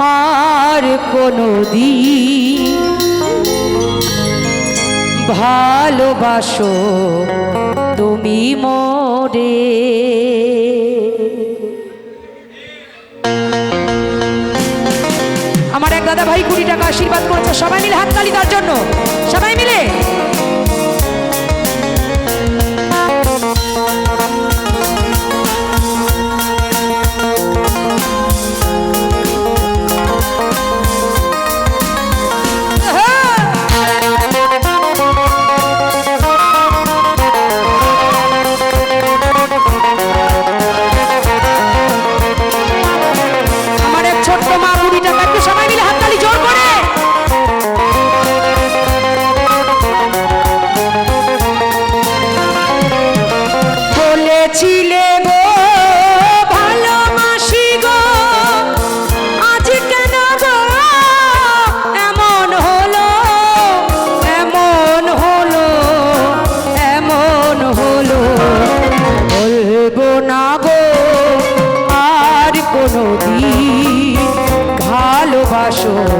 আর কোনো দিন ভালোবাসো তুমি মোরে। আমার এক দাদা ভাই কুড়ি টাকা আশীর্বাদ করেছে। সবাই মিলে হাততালি তার জন্য। সবাই মিলে? ছোট্ট মা কুড়ি টাকা সবাই মিলে হাততালি জোর করে। বলেছিলে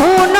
uno.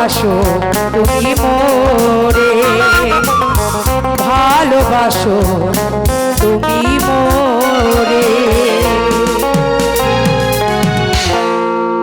ভালোবাসো তুমি মোরে ভালোবাসো